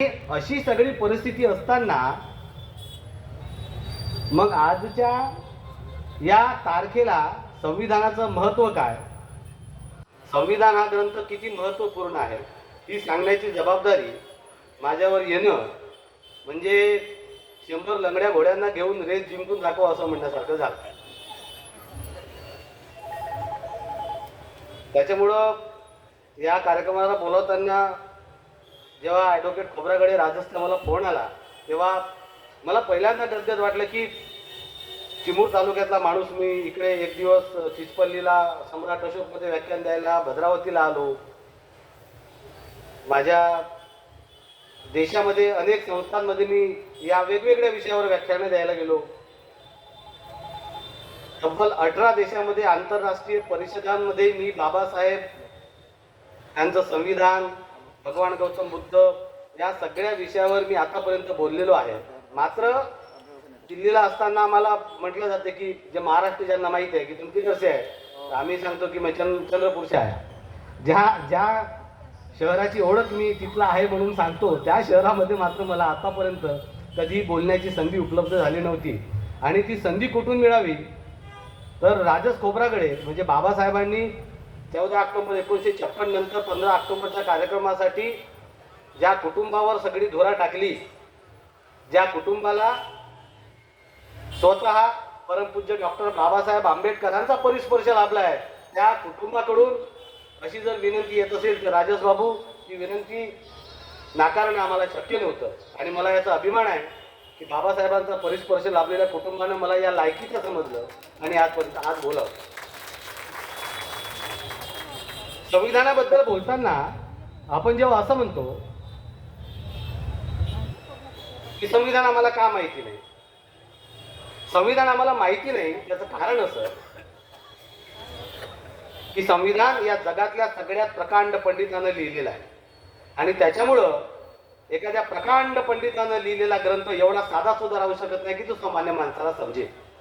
अशी सगळी परिस्थिती असताना मग आजच्या या तारखेला संविधानाचं महत्त्व काय? संविधान हा ग्रंथ किती महत्त्वपूर्ण आहे? ही सांगण्याची जबाबदारी माझ्यावर येणं म्हणजे शंभर लंगड्या घोड्यांना घेऊन रेस जिंकून दाखवा असं म्हणण्यासारखं झालं. त्याच्यामुळं या कार्यक्रमाला बोलवताना जेव्हा ॲडव्होकेट खोबरागडे राजसला मला फोन आला तेव्हा मला पहिल्यांदा गद्गद वाटलं की चिमूर तालुक्यातला माणूस मी इकडे एक दिवस चिचपल्लीला सम्राट अशोकमध्ये व्याख्यान द्यायला भद्रावतीला आलो. माझ्या देशामध्ये अनेक संस्थांमध्ये मी या वेगवेगळ्या विषयावर व्याख्यानं द्यायला गेलो. तब्बल अठरा देशामध्ये आंतरराष्ट्रीय परिषदांमध्ये मी बाबासाहेब यांचं संविधान भगवान गौतम बुद्ध या सगळ्या विषयावर मी आतापर्यंत बोललेलो आहे. मात्र दिल्लीला असताना आम्हाला म्हटलं जाते की जे महाराष्ट्र ज्यांना माहीत आहे की तुमची कसे आहे? आम्ही सांगतो की मी चंद्रपूरचे आहे. ज्या ज्या शहराची ओळख मी तिथला आहे म्हणून सांगतो त्या शहरामध्ये मात्र मला आतापर्यंत कधी बोलण्याची संधी उपलब्ध झाली नव्हती. आणि ती संधी कुठून मिळावी? तर राजस खोबराकडे म्हणजे बाबासाहेबांनी चौदा ऑक्टोबर एकोणीसशे छप्पन नंतर पंधरा ऑक्टोबरच्या कार्यक्रमासाठी ज्या कुटुंबावर सगळी धोरा टाकली ज्या कुटुंबाला स्वतः परमपूज्य डॉक्टर बाबासाहेब आंबेडकरांचा परिस्पर्श लाभला आहे त्या कुटुंबाकडून अशी जर विनंती येत असेल तर राजेश बाबू ही विनंती नाकारणं आम्हाला शक्य नव्हतं. आणि मला याचा अभिमान आहे की बाबासाहेबांचा परिस्पर्श लाभलेल्या कुटुंबानं मला या लायकीचं समजलं आणि आजपर्यंत आज बोलावं संविधानाबद्दल बोलताना आपण जेव्हा असं म्हणतो की संविधान आम्हाला का माहिती नाही? संविधान आम्हाला माहिती नाही त्याचं कारण असं की संविधान या जगातल्या सगळ्यात प्रकांड पंडितानं लिहिलेलं आहे. आणि त्याच्यामुळं एखाद्या प्रकांड पंडितानं लिहिलेला ग्रंथ एवढा साधा सुद्धा राहू शकत नाही की तो सामान्य माणसाला समजेल.